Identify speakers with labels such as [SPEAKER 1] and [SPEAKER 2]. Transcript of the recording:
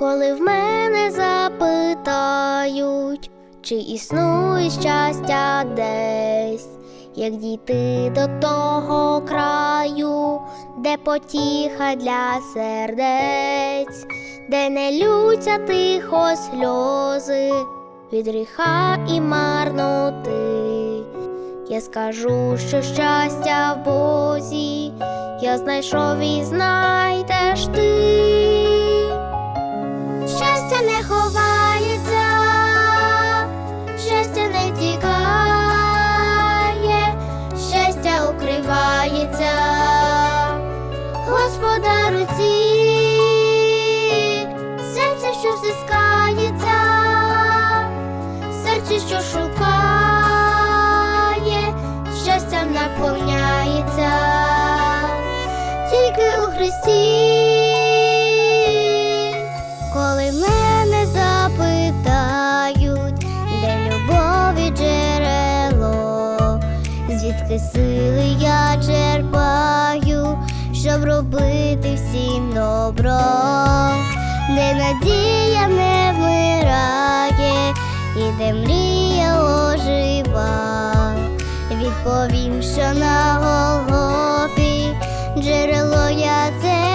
[SPEAKER 1] мене запитають, чи існує щастя десь, як дійти до того краю, де потіха для сердець, де не лються тихо сльози від гріха і марноти. Я скажу, що щастя в Бозі, я знайшов і знайдеш звідки сили я черпаю, щоб робити всім добро, де надія не вмирає, і де мрія ожива, відповім, що на Голгофі джерело я це.